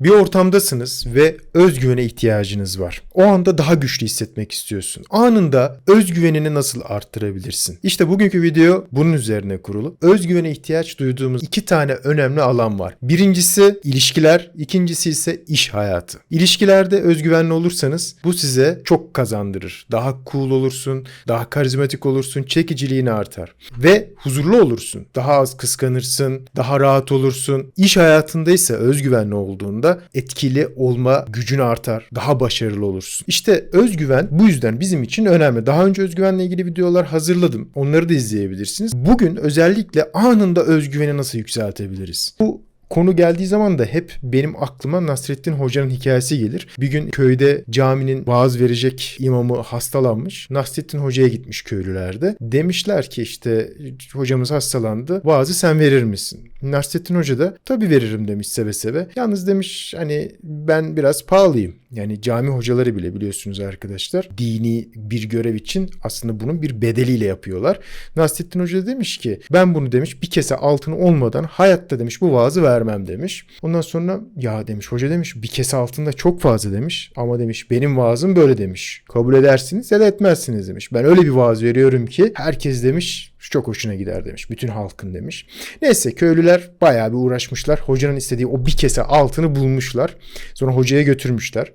Bir ortamdasınız ve özgüvene ihtiyacınız var. O anda daha güçlü hissetmek istiyorsun. Anında özgüvenini nasıl arttırabilirsin? İşte bugünkü video bunun üzerine kurulu. Özgüvene ihtiyaç duyduğumuz iki tane önemli alan var. Birincisi ilişkiler, ikincisi ise iş hayatı. İlişkilerde özgüvenli olursanız bu size çok kazandırır. Daha cool olursun, daha karizmatik olursun, çekiciliğin artar. Ve huzurlu olursun. Daha az kıskanırsın, daha rahat olursun. İş hayatında ise özgüvenli olduğunda etkili olma gücün artar. Daha başarılı olursun. İşte özgüven bu yüzden bizim için önemli. Daha önce özgüvenle ilgili videolar hazırladım. Onları da izleyebilirsiniz. Bugün özellikle anında özgüveni nasıl yükseltebiliriz? Bu Konu geldiği zaman da hep benim aklıma Nasrettin Hoca'nın hikayesi gelir. Bir gün köyde caminin vaaz verecek imamı hastalanmış. Nasrettin Hoca'ya gitmiş köylülerde. Demişler ki işte hocamız hastalandı. Vaazı sen verir misin? Nasrettin Hoca da tabii veririm demiş seve seve. Yalnız demiş hani ben biraz pahalıyım. Yani cami hocaları bile biliyorsunuz arkadaşlar dini bir görev için aslında bunun bir bedeliyle yapıyorlar. Nasrettin Hoca demiş ki ben bunu demiş bir kese altın olmadan hayatta demiş bu vaazı vermem demiş. Ondan sonra ya demiş hoca demiş bir kese altında çok fazla demiş ama demiş benim vaazım böyle demiş. Kabul edersiniz ya da etmezsiniz demiş. Ben öyle bir vaaz veriyorum ki herkes demiş çok hoşuna gider demiş. Bütün halkın demiş. Neyse köylüler bayağı bir uğraşmışlar. Hocanın istediği o bir kese altını bulmuşlar. Sonra hocaya götürmüşler.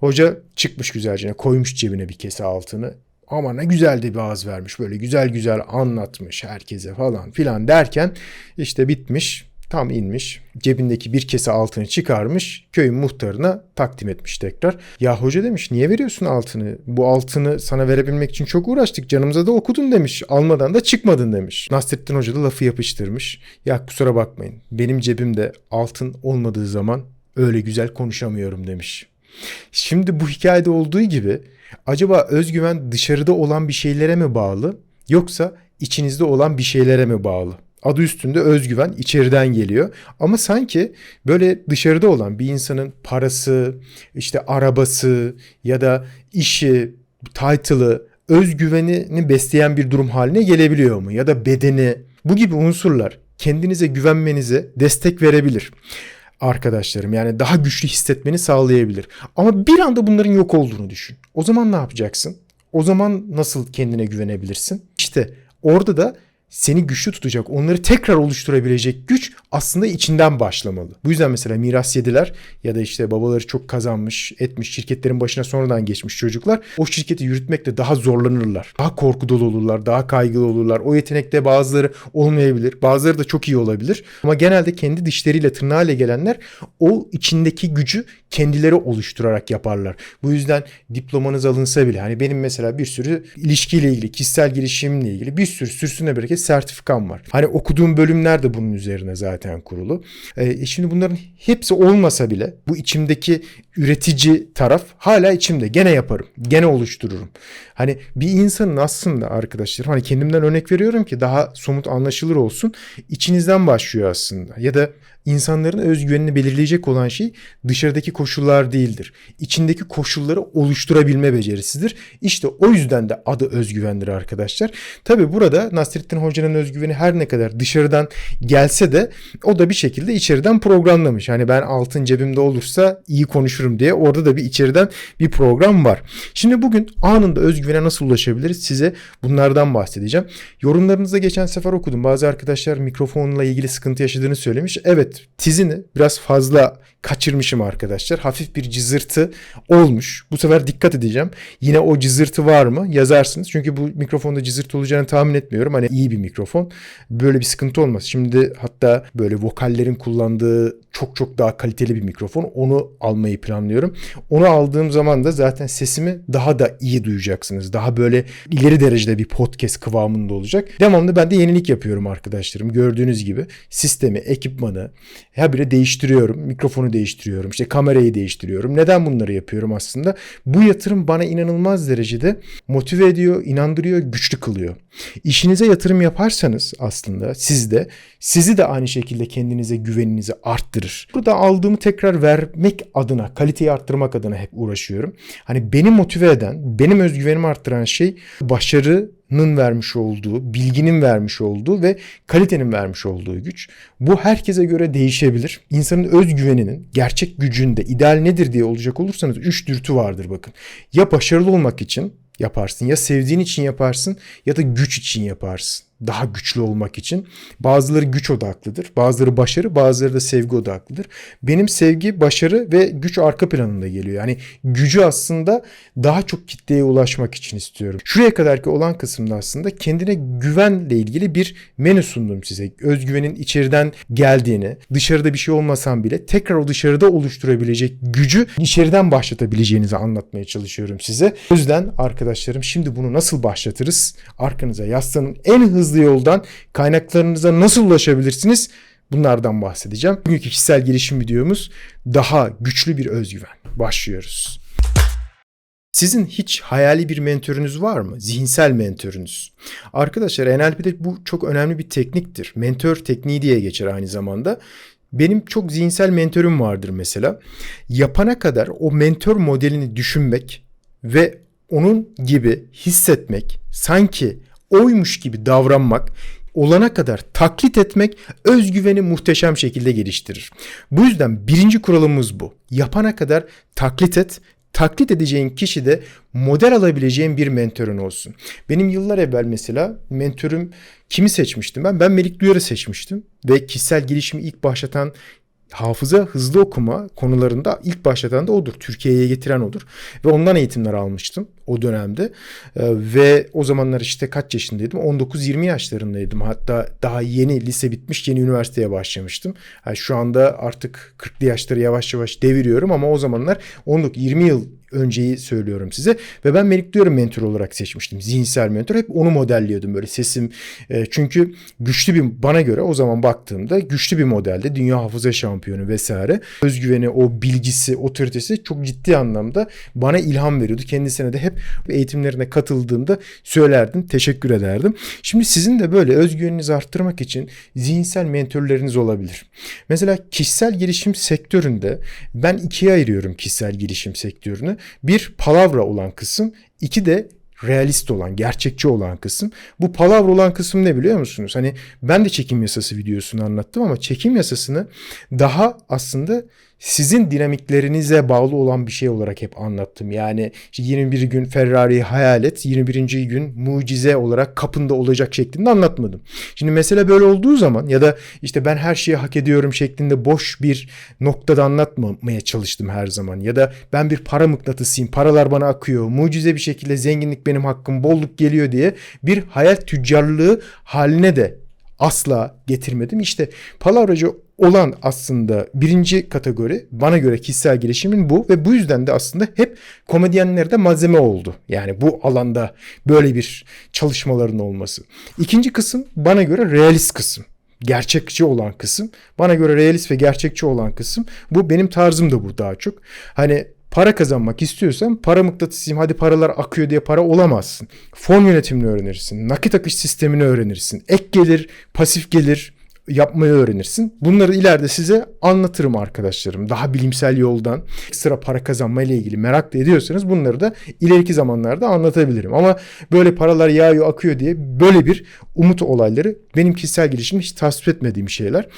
Hoca çıkmış güzelce koymuş cebine bir kese altını. Ama ne güzel de bir ağız vermiş. Böyle güzel güzel anlatmış herkese falan filan derken işte bitmiş. Tam inmiş. Cebindeki bir kese altını çıkarmış. Köyün muhtarına takdim etmiş tekrar. Ya hoca demiş niye veriyorsun altını? Bu altını sana verebilmek için çok uğraştık. Canımıza da okudun demiş. Almadan da çıkmadın demiş. Nasrettin Hoca da lafı yapıştırmış. Ya kusura bakmayın. Benim cebimde altın olmadığı zaman öyle güzel konuşamıyorum demiş. Şimdi bu hikayede olduğu gibi acaba özgüven dışarıda olan bir şeylere mi bağlı yoksa içinizde olan bir şeylere mi bağlı? Adı üstünde özgüven içeriden geliyor. Ama sanki böyle dışarıda olan bir insanın parası, işte arabası ya da işi, title'ı, özgüvenini besleyen bir durum haline gelebiliyor mu? Ya da bedeni bu gibi unsurlar kendinize güvenmenize destek verebilir arkadaşlarım. Yani daha güçlü hissetmeni sağlayabilir. Ama bir anda bunların yok olduğunu düşün. O zaman ne yapacaksın? O zaman nasıl kendine güvenebilirsin? İşte orada da seni güçlü tutacak, onları tekrar oluşturabilecek güç aslında içinden başlamalı. Bu yüzden mesela miras yediler ya da işte babaları çok kazanmış, etmiş, şirketlerin başına sonradan geçmiş çocuklar o şirketi yürütmekte daha zorlanırlar. Daha korku dolu olurlar, daha kaygılı olurlar. O yetenekte bazıları olmayabilir, bazıları da çok iyi olabilir. Ama genelde kendi dişleriyle tırnağıyla gelenler o içindeki gücü kendileri oluşturarak yaparlar. Bu yüzden diplomanız alınsa bile hani benim mesela bir sürü ilişkiyle ilgili, kişisel gelişimle ilgili bir sürü sürsüne bereket sertifikam var. Hani okuduğum bölümler de bunun üzerine zaten kurulu. E, şimdi bunların hepsi olmasa bile bu içimdeki üretici taraf hala içimde. Gene yaparım. Gene oluştururum. Hani bir insanın aslında arkadaşlar hani kendimden örnek veriyorum ki daha somut anlaşılır olsun. İçinizden başlıyor aslında. Ya da insanların özgüvenini belirleyecek olan şey dışarıdaki koşullar değildir. İçindeki koşulları oluşturabilme becerisidir. İşte o yüzden de adı özgüvendir arkadaşlar. Tabi burada Nasrettin Hoca'nın özgüveni her ne kadar dışarıdan gelse de o da bir şekilde içeriden programlamış. Hani ben altın cebimde olursa iyi konuşurum diye orada da bir içeriden bir program var. Şimdi bugün anında özgüvene nasıl ulaşabiliriz size bunlardan bahsedeceğim. Yorumlarınızda geçen sefer okudum. Bazı arkadaşlar mikrofonla ilgili sıkıntı yaşadığını söylemiş. Evet tizini biraz fazla kaçırmışım arkadaşlar. Hafif bir cızırtı olmuş. Bu sefer dikkat edeceğim. Yine o cızırtı var mı yazarsınız. Çünkü bu mikrofonda cızırtı olacağını tahmin etmiyorum. Hani iyi bir mikrofon. Böyle bir sıkıntı olmaz. Şimdi hatta böyle vokallerin kullandığı çok çok daha kaliteli bir mikrofon. Onu almayı planlıyorum. Onu aldığım zaman da zaten sesimi daha da iyi duyacaksınız. Daha böyle ileri derecede bir podcast kıvamında olacak. Devamlı ben de yenilik yapıyorum arkadaşlarım. Gördüğünüz gibi sistemi, ekipmanı, habire değiştiriyorum. Mikrofonu değiştiriyorum. İşte kamerayı değiştiriyorum. Neden bunları yapıyorum aslında? Bu yatırım bana inanılmaz derecede motive ediyor, inandırıyor, güçlü kılıyor. İşinize yatırım yaparsanız aslında siz de sizi de aynı şekilde kendinize güveninizi arttırır. Burada aldığımı tekrar vermek adına, kaliteyi arttırmak adına hep uğraşıyorum. Hani beni motive eden, benim özgüvenimi arttıran şey başarı vermiş olduğu, bilginin vermiş olduğu ve kalitenin vermiş olduğu güç. Bu herkese göre değişebilir. İnsanın özgüveninin gerçek gücünde ideal nedir diye olacak olursanız üç dürtü vardır bakın. Ya başarılı olmak için yaparsın ya sevdiğin için yaparsın ya da güç için yaparsın daha güçlü olmak için. Bazıları güç odaklıdır, bazıları başarı, bazıları da sevgi odaklıdır. Benim sevgi, başarı ve güç arka planında geliyor. Yani gücü aslında daha çok kitleye ulaşmak için istiyorum. Şuraya kadarki olan kısımda aslında kendine güvenle ilgili bir menü sundum size. Özgüvenin içeriden geldiğini, dışarıda bir şey olmasan bile tekrar o dışarıda oluşturabilecek gücü içeriden başlatabileceğinizi anlatmaya çalışıyorum size. O yüzden arkadaşlarım şimdi bunu nasıl başlatırız? Arkanıza yaslanın. En hızlı hızlı yoldan kaynaklarınıza nasıl ulaşabilirsiniz? Bunlardan bahsedeceğim. Bugünkü kişisel gelişim videomuz daha güçlü bir özgüven. Başlıyoruz. Sizin hiç hayali bir mentörünüz var mı? Zihinsel mentörünüz. Arkadaşlar NLP'de bu çok önemli bir tekniktir. Mentör tekniği diye geçer aynı zamanda. Benim çok zihinsel mentörüm vardır mesela. Yapana kadar o mentör modelini düşünmek ve onun gibi hissetmek, sanki oymuş gibi davranmak, olana kadar taklit etmek özgüveni muhteşem şekilde geliştirir. Bu yüzden birinci kuralımız bu. Yapana kadar taklit et, taklit edeceğin kişi de model alabileceğin bir mentorun olsun. Benim yıllar evvel mesela mentörüm kimi seçmiştim ben? Ben Melik Duyar'ı seçmiştim ve kişisel gelişimi ilk başlatan hafıza hızlı okuma konularında ilk başlatan da odur. Türkiye'ye getiren odur. Ve ondan eğitimler almıştım o dönemde. Ee, ve o zamanlar işte kaç yaşındaydım? 19-20 yaşlarındaydım. Hatta daha yeni lise bitmiş, yeni üniversiteye başlamıştım. Yani şu anda artık 40'lı yaşları yavaş yavaş deviriyorum ama o zamanlar 19-20 yıl önceyi söylüyorum size. Ve ben Melik Diyorum mentor olarak seçmiştim. Zihinsel mentor. Hep onu modelliyordum böyle sesim. E, çünkü güçlü bir bana göre o zaman baktığımda güçlü bir modelde. Dünya hafıza şampiyonu vesaire. Özgüveni, o bilgisi, otoritesi çok ciddi anlamda bana ilham veriyordu. Kendisine de hep eğitimlerine katıldığımda söylerdim. Teşekkür ederdim. Şimdi sizin de böyle özgüveninizi arttırmak için zihinsel mentorlarınız olabilir. Mesela kişisel gelişim sektöründe ben ikiye ayırıyorum kişisel gelişim sektörünü. Bir palavra olan kısım, iki de realist olan, gerçekçi olan kısım. Bu palavra olan kısım ne biliyor musunuz? Hani ben de çekim yasası videosunu anlattım ama çekim yasasını daha aslında sizin dinamiklerinize bağlı olan bir şey olarak hep anlattım. Yani işte 21 gün Ferrari'yi hayal et, 21. gün mucize olarak kapında olacak şeklinde anlatmadım. Şimdi mesele böyle olduğu zaman ya da işte ben her şeyi hak ediyorum şeklinde boş bir noktada anlatmamaya çalıştım her zaman. Ya da ben bir para mıknatısıyım, paralar bana akıyor, mucize bir şekilde zenginlik benim hakkım, bolluk geliyor diye bir hayal tüccarlığı haline de asla getirmedim. İşte palavracı olan aslında birinci kategori bana göre kişisel gelişimin bu ve bu yüzden de aslında hep komedyenlerde malzeme oldu. Yani bu alanda böyle bir çalışmaların olması. İkinci kısım bana göre realist kısım gerçekçi olan kısım. Bana göre realist ve gerçekçi olan kısım. Bu benim tarzım da bu daha çok. Hani para kazanmak istiyorsan para mıknatısıyım hadi paralar akıyor diye para olamazsın. Fon yönetimini öğrenirsin. Nakit akış sistemini öğrenirsin. Ek gelir, pasif gelir, yapmayı öğrenirsin. Bunları ileride size anlatırım arkadaşlarım. Daha bilimsel yoldan ekstra para kazanma ile ilgili merak da ediyorsanız bunları da ileriki zamanlarda anlatabilirim. Ama böyle paralar yağıyor akıyor diye böyle bir umut olayları benim kişisel gelişimde hiç tasvip etmediğim şeyler.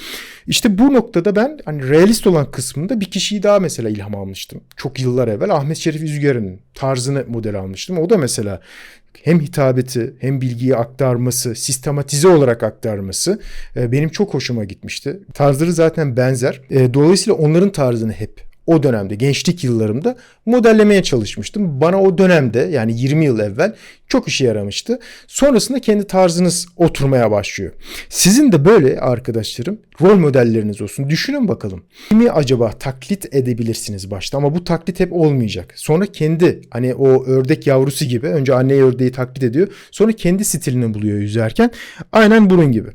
İşte bu noktada ben hani realist olan kısmında bir kişiyi daha mesela ilham almıştım. Çok yıllar evvel Ahmet Şerif Üzger'in tarzını model almıştım. O da mesela hem hitabeti hem bilgiyi aktarması, sistematize olarak aktarması e, benim çok hoşuma gitmişti. Tarzları zaten benzer. E, dolayısıyla onların tarzını hep o dönemde gençlik yıllarımda modellemeye çalışmıştım. Bana o dönemde yani 20 yıl evvel çok işe yaramıştı. Sonrasında kendi tarzınız oturmaya başlıyor. Sizin de böyle arkadaşlarım rol modelleriniz olsun. Düşünün bakalım. Kimi acaba taklit edebilirsiniz başta ama bu taklit hep olmayacak. Sonra kendi hani o ördek yavrusu gibi önce anne ördeği taklit ediyor. Sonra kendi stilini buluyor yüzerken. Aynen bunun gibi.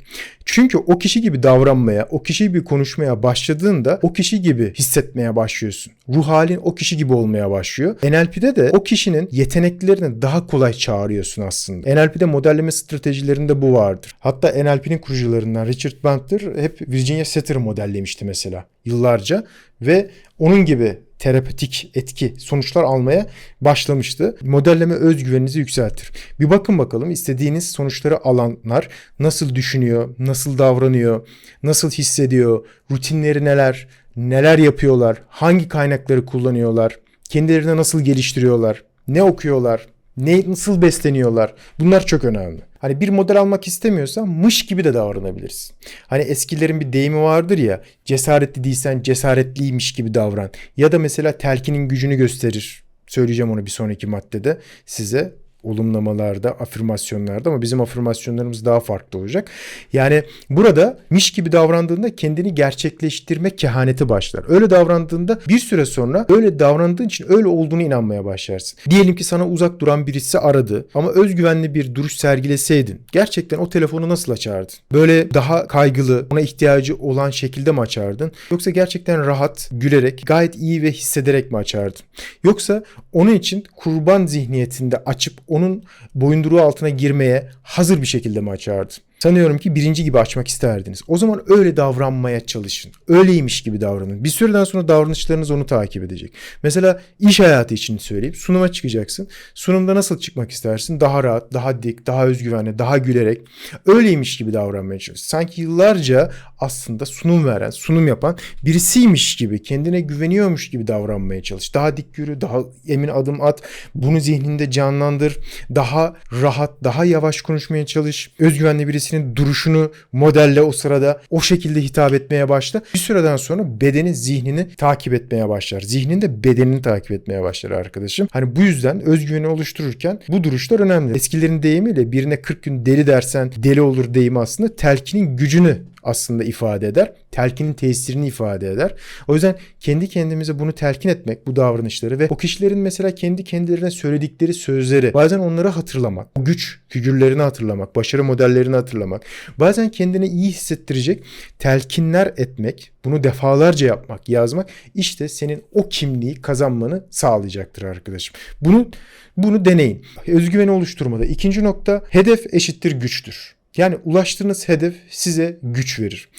Çünkü o kişi gibi davranmaya, o kişi gibi konuşmaya başladığında o kişi gibi hissetmeye başlıyorsun. Ruh halin o kişi gibi olmaya başlıyor. NLP'de de o kişinin yeteneklerini daha kolay çağırıyorsun aslında. NLP'de modelleme stratejilerinde bu vardır. Hatta NLP'nin kurucularından Richard Bandler hep Virginia Satir modellemişti mesela yıllarca ve onun gibi terapötik etki sonuçlar almaya başlamıştı. Modelleme özgüveninizi yükseltir. Bir bakın bakalım istediğiniz sonuçları alanlar nasıl düşünüyor, nasıl davranıyor, nasıl hissediyor, rutinleri neler, neler yapıyorlar, hangi kaynakları kullanıyorlar, kendilerini nasıl geliştiriyorlar, ne okuyorlar, ne nasıl besleniyorlar? Bunlar çok önemli. Hani bir model almak istemiyorsan mış gibi de davranabilirsin. Hani eskilerin bir deyimi vardır ya cesaretli değilsen cesaretliymiş gibi davran. Ya da mesela telkinin gücünü gösterir. Söyleyeceğim onu bir sonraki maddede size olumlamalarda, afirmasyonlarda ama bizim afirmasyonlarımız daha farklı olacak. Yani burada miş gibi davrandığında kendini gerçekleştirme kehaneti başlar. Öyle davrandığında bir süre sonra öyle davrandığın için öyle olduğunu inanmaya başlarsın. Diyelim ki sana uzak duran birisi aradı ama özgüvenli bir duruş sergileseydin gerçekten o telefonu nasıl açardın? Böyle daha kaygılı, ona ihtiyacı olan şekilde mi açardın? Yoksa gerçekten rahat, gülerek, gayet iyi ve hissederek mi açardın? Yoksa onun için kurban zihniyetinde açıp onun boyunduruğu altına girmeye hazır bir şekilde mi açardı? Sanıyorum ki birinci gibi açmak isterdiniz. O zaman öyle davranmaya çalışın. Öyleymiş gibi davranın. Bir süreden sonra davranışlarınız onu takip edecek. Mesela iş hayatı için söyleyeyim. Sunuma çıkacaksın. Sunumda nasıl çıkmak istersin? Daha rahat, daha dik, daha özgüvenli, daha gülerek. Öyleymiş gibi davranmaya çalış. Sanki yıllarca aslında sunum veren, sunum yapan birisiymiş gibi, kendine güveniyormuş gibi davranmaya çalış. Daha dik yürü, daha emin adım at. Bunu zihninde canlandır. Daha rahat, daha yavaş konuşmaya çalış. Özgüvenli birisini birisinin duruşunu modelle o sırada o şekilde hitap etmeye başla. Bir süreden sonra bedeni zihnini takip etmeye başlar. Zihnin de bedenini takip etmeye başlar arkadaşım. Hani bu yüzden özgüveni oluştururken bu duruşlar önemli. Eskilerin deyimiyle birine 40 gün deli dersen deli olur deyimi aslında telkinin gücünü aslında ifade eder. Telkinin tesirini ifade eder. O yüzden kendi kendimize bunu telkin etmek, bu davranışları ve o kişilerin mesela kendi kendilerine söyledikleri sözleri bazen onları hatırlamak, güç figürlerini hatırlamak, başarı modellerini hatırlamak, bazen kendini iyi hissettirecek telkinler etmek, bunu defalarca yapmak, yazmak işte senin o kimliği kazanmanı sağlayacaktır arkadaşım. Bunu bunu deneyin. Özgüveni oluşturmada ikinci nokta hedef eşittir güçtür. Yani ulaştığınız hedef size güç verir.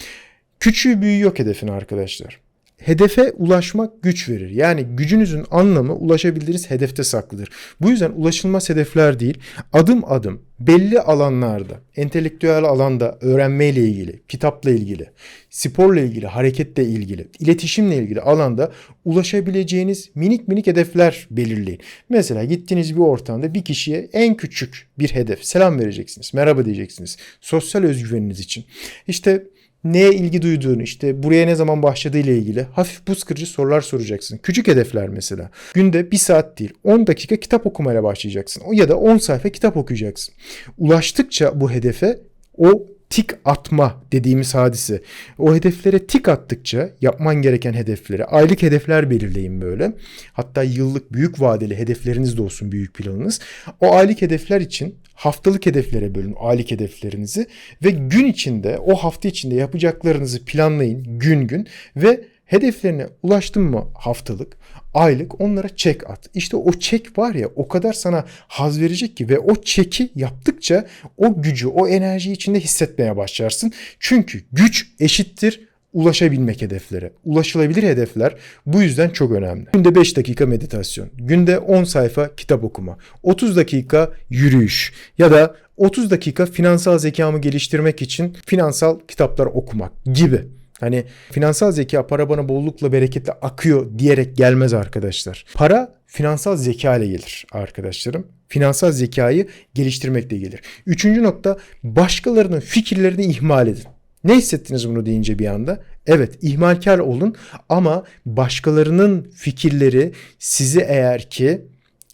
Küçüğü büyüğü yok hedefin arkadaşlar. Hedefe ulaşmak güç verir. Yani gücünüzün anlamı ulaşabildiğiniz hedefte saklıdır. Bu yüzden ulaşılmaz hedefler değil, adım adım belli alanlarda, entelektüel alanda öğrenmeyle ilgili, kitapla ilgili, sporla ilgili, hareketle ilgili, iletişimle ilgili alanda ulaşabileceğiniz minik minik hedefler belirleyin. Mesela gittiğiniz bir ortamda bir kişiye en küçük bir hedef, selam vereceksiniz, merhaba diyeceksiniz. Sosyal özgüveniniz için. İşte neye ilgi duyduğunu, işte buraya ne zaman başladığı ile ilgili hafif buz kırıcı sorular soracaksın. Küçük hedefler mesela. Günde bir saat değil 10 dakika kitap okumaya başlayacaksın. Ya da 10 sayfa kitap okuyacaksın. Ulaştıkça bu hedefe o tik atma dediğimiz hadise. O hedeflere tik attıkça yapman gereken hedeflere aylık hedefler belirleyin böyle. Hatta yıllık büyük vadeli hedefleriniz de olsun büyük planınız. O aylık hedefler için haftalık hedeflere bölün aylık hedeflerinizi ve gün içinde o hafta içinde yapacaklarınızı planlayın gün gün ve hedeflerine ulaştın mı haftalık, aylık onlara çek at. İşte o çek var ya o kadar sana haz verecek ki ve o çeki yaptıkça o gücü, o enerjiyi içinde hissetmeye başlarsın. Çünkü güç eşittir ulaşabilmek hedeflere. Ulaşılabilir hedefler bu yüzden çok önemli. Günde 5 dakika meditasyon, günde 10 sayfa kitap okuma, 30 dakika yürüyüş ya da 30 dakika finansal zekamı geliştirmek için finansal kitaplar okumak gibi. Hani finansal zeka para bana bollukla bereketle akıyor diyerek gelmez arkadaşlar. Para finansal zeka ile gelir arkadaşlarım. Finansal zekayı geliştirmekle gelir. Üçüncü nokta başkalarının fikirlerini ihmal edin. Ne hissettiniz bunu deyince bir anda? Evet ihmalkar olun ama başkalarının fikirleri sizi eğer ki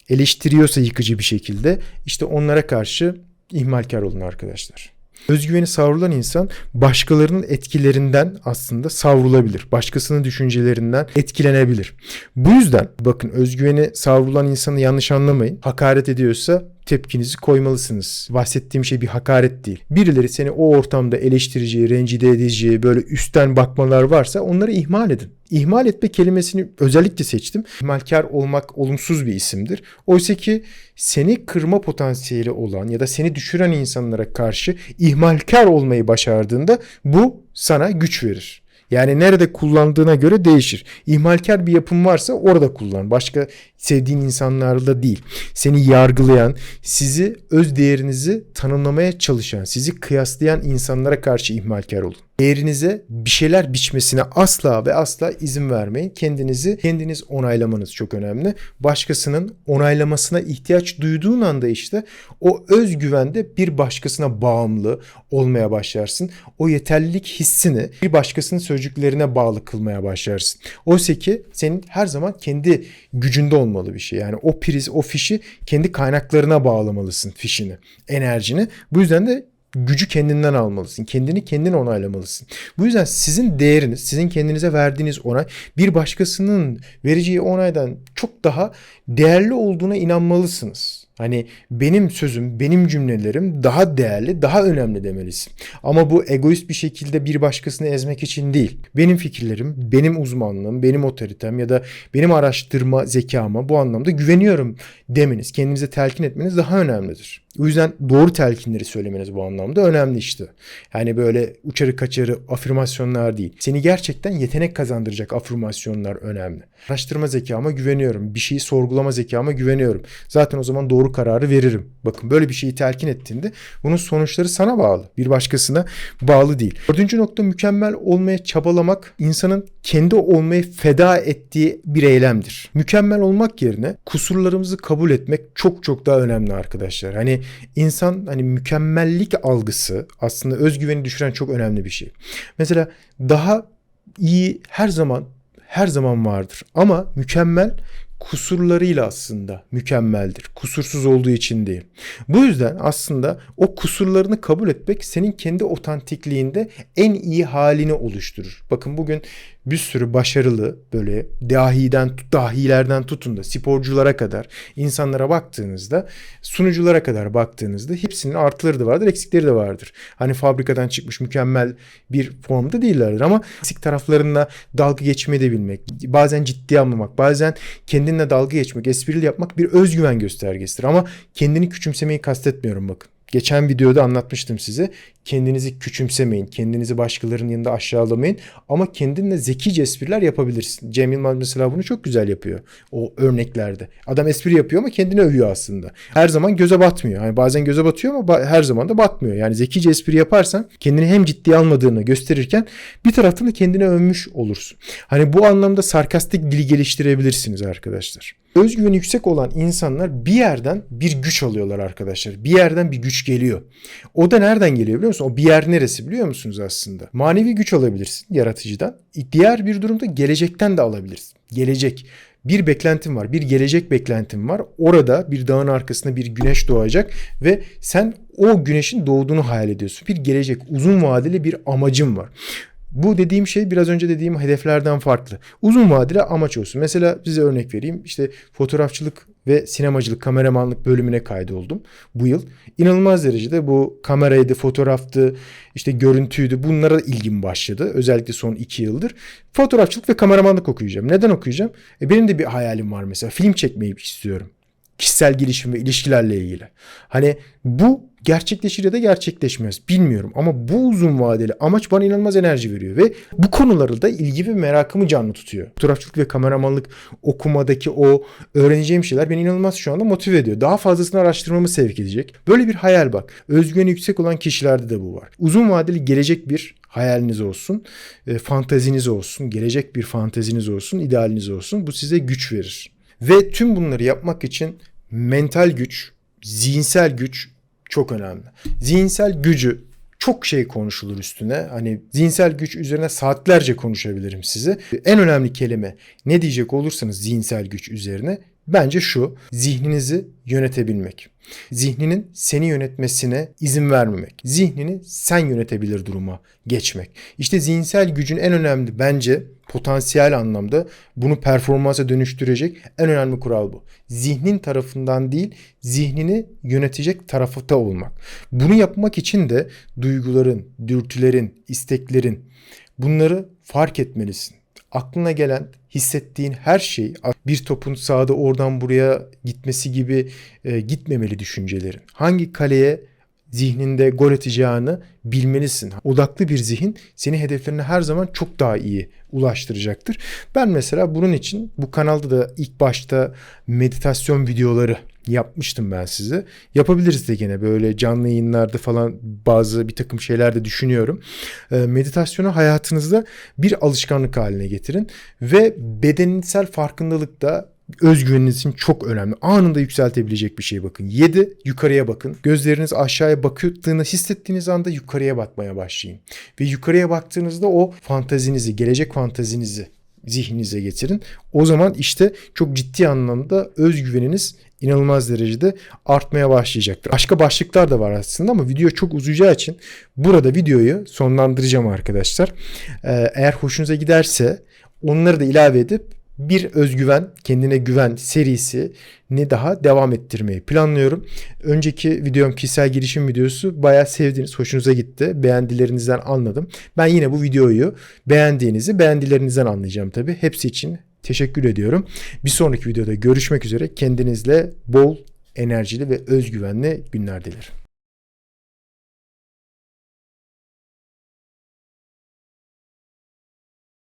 eleştiriyorsa yıkıcı bir şekilde işte onlara karşı ihmalkar olun arkadaşlar. Özgüveni savrulan insan başkalarının etkilerinden aslında savrulabilir. Başkasının düşüncelerinden etkilenebilir. Bu yüzden bakın özgüveni savrulan insanı yanlış anlamayın. Hakaret ediyorsa tepkinizi koymalısınız. Bahsettiğim şey bir hakaret değil. Birileri seni o ortamda eleştireceği, rencide edeceği, böyle üstten bakmalar varsa onları ihmal edin. İhmal etme kelimesini özellikle seçtim. İhmalkar olmak olumsuz bir isimdir. Oysa ki seni kırma potansiyeli olan ya da seni düşüren insanlara karşı ihmalkar olmayı başardığında bu sana güç verir. Yani nerede kullandığına göre değişir. İhmalkar bir yapım varsa orada kullan. Başka sevdiğin insanlarla değil. Seni yargılayan, sizi öz değerinizi tanımlamaya çalışan, sizi kıyaslayan insanlara karşı ihmalkar olun. Değerinize bir şeyler biçmesine asla ve asla izin vermeyin. Kendinizi kendiniz onaylamanız çok önemli. Başkasının onaylamasına ihtiyaç duyduğun anda işte o özgüvende bir başkasına bağımlı olmaya başlarsın. O yeterlilik hissini bir başkasının sözcüklerine bağlı kılmaya başlarsın. Oysa ki senin her zaman kendi gücünde olmalı bir şey. Yani o priz, o fişi kendi kaynaklarına bağlamalısın fişini, enerjini. Bu yüzden de gücü kendinden almalısın. Kendini kendin onaylamalısın. Bu yüzden sizin değeriniz, sizin kendinize verdiğiniz onay bir başkasının vereceği onaydan çok daha değerli olduğuna inanmalısınız. Hani benim sözüm, benim cümlelerim daha değerli, daha önemli demelisin. Ama bu egoist bir şekilde bir başkasını ezmek için değil. Benim fikirlerim, benim uzmanlığım, benim otoritem ya da benim araştırma zekama bu anlamda güveniyorum demeniz, kendinize telkin etmeniz daha önemlidir. O yüzden doğru telkinleri söylemeniz bu anlamda önemli işte. Yani böyle uçarı kaçarı afirmasyonlar değil. Seni gerçekten yetenek kazandıracak afirmasyonlar önemli. Araştırma zekama güveniyorum. Bir şeyi sorgulama zekama güveniyorum. Zaten o zaman doğru kararı veririm. Bakın böyle bir şeyi telkin ettiğinde bunun sonuçları sana bağlı. Bir başkasına bağlı değil. Dördüncü nokta mükemmel olmaya çabalamak insanın kendi olmayı feda ettiği bir eylemdir. Mükemmel olmak yerine kusurlarımızı kabul etmek çok çok daha önemli arkadaşlar. Hani insan hani mükemmellik algısı aslında özgüveni düşüren çok önemli bir şey. Mesela daha iyi her zaman her zaman vardır ama mükemmel kusurlarıyla aslında mükemmeldir. Kusursuz olduğu için değil. Bu yüzden aslında o kusurlarını kabul etmek senin kendi otantikliğinde en iyi halini oluşturur. Bakın bugün bir sürü başarılı böyle dahiden dahilerden tutun da sporculara kadar insanlara baktığınızda sunuculara kadar baktığınızda hepsinin artıları da vardır eksikleri de vardır. Hani fabrikadan çıkmış mükemmel bir formda değillerdir ama eksik taraflarına dalga geçmeyi de bilmek, bazen ciddiye almamak, bazen kendinle dalga geçmek, esprili yapmak bir özgüven göstergesidir. Ama kendini küçümsemeyi kastetmiyorum bakın. Geçen videoda anlatmıştım size. Kendinizi küçümsemeyin. Kendinizi başkalarının yanında aşağılamayın. Ama kendinle zekice espriler yapabilirsin. Cem Yılmaz mesela bunu çok güzel yapıyor. O örneklerde. Adam espri yapıyor ama kendini övüyor aslında. Her zaman göze batmıyor. Yani bazen göze batıyor ama her zaman da batmıyor. Yani zekice espri yaparsan kendini hem ciddiye almadığını gösterirken bir taraftan da kendini övmüş olursun. Hani bu anlamda sarkastik dili geliştirebilirsiniz arkadaşlar. Özgüveni yüksek olan insanlar bir yerden bir güç alıyorlar arkadaşlar. Bir yerden bir güç geliyor. O da nereden geliyor biliyor musun? O bir yer neresi biliyor musunuz aslında? Manevi güç alabilirsin yaratıcıdan. Diğer bir durumda gelecekten de alabilirsin. Gelecek bir beklentim var. Bir gelecek beklentim var. Orada bir dağın arkasında bir güneş doğacak ve sen o güneşin doğduğunu hayal ediyorsun. Bir gelecek, uzun vadeli bir amacım var. Bu dediğim şey biraz önce dediğim hedeflerden farklı. Uzun vadeli amaç olsun. Mesela size örnek vereyim. İşte fotoğrafçılık ve sinemacılık, kameramanlık bölümüne kaydoldum bu yıl. İnanılmaz derecede bu kameraydı, fotoğraftı, işte görüntüydü bunlara ilgim başladı. Özellikle son iki yıldır. Fotoğrafçılık ve kameramanlık okuyacağım. Neden okuyacağım? E benim de bir hayalim var mesela. Film çekmeyi istiyorum kişisel gelişim ve ilişkilerle ilgili. Hani bu gerçekleşir ya da gerçekleşmez bilmiyorum ama bu uzun vadeli amaç bana inanılmaz enerji veriyor ve bu konuları da ilgi ve merakımı canlı tutuyor. Fotoğrafçılık ve kameramanlık okumadaki o öğreneceğim şeyler beni inanılmaz şu anda motive ediyor. Daha fazlasını araştırmamı sevk edecek. Böyle bir hayal bak. Özgüveni yüksek olan kişilerde de bu var. Uzun vadeli gelecek bir hayaliniz olsun, e, fanteziniz olsun, gelecek bir fanteziniz olsun, idealiniz olsun. Bu size güç verir. Ve tüm bunları yapmak için mental güç, zihinsel güç çok önemli. Zihinsel gücü çok şey konuşulur üstüne. Hani zihinsel güç üzerine saatlerce konuşabilirim size. En önemli kelime ne diyecek olursanız zihinsel güç üzerine bence şu. Zihninizi yönetebilmek. Zihninin seni yönetmesine izin vermemek. Zihnini sen yönetebilir duruma geçmek. İşte zihinsel gücün en önemli bence potansiyel anlamda bunu performansa dönüştürecek en önemli kural bu. Zihnin tarafından değil, zihnini yönetecek tarafta olmak. Bunu yapmak için de duyguların, dürtülerin, isteklerin bunları fark etmelisin aklına gelen hissettiğin her şey bir topun sağda oradan buraya gitmesi gibi e, gitmemeli düşüncelerin. Hangi kaleye zihninde gol atacağını bilmelisin. Odaklı bir zihin seni hedeflerine her zaman çok daha iyi ulaştıracaktır. Ben mesela bunun için bu kanalda da ilk başta meditasyon videoları yapmıştım ben size. Yapabiliriz de gene böyle canlı yayınlarda falan bazı bir takım şeyler de düşünüyorum. Ee, meditasyonu hayatınızda bir alışkanlık haline getirin ve bedensel farkındalık da özgüveniniz için çok önemli. Anında yükseltebilecek bir şey bakın. 7 yukarıya bakın. Gözleriniz aşağıya bakıldığını hissettiğiniz anda yukarıya bakmaya başlayın. Ve yukarıya baktığınızda o fantazinizi, gelecek fantazinizi zihninize getirin. O zaman işte çok ciddi anlamda özgüveniniz inanılmaz derecede artmaya başlayacaktır. Başka başlıklar da var aslında ama video çok uzayacağı için burada videoyu sonlandıracağım arkadaşlar. Ee, eğer hoşunuza giderse onları da ilave edip bir özgüven, kendine güven serisi ne daha devam ettirmeyi planlıyorum. Önceki videom kişisel gelişim videosu bayağı sevdiğiniz, hoşunuza gitti. Beğendilerinizden anladım. Ben yine bu videoyu beğendiğinizi, beğendilerinizden anlayacağım tabii. Hepsi için teşekkür ediyorum. Bir sonraki videoda görüşmek üzere. Kendinizle bol enerjili ve özgüvenli günler dilerim.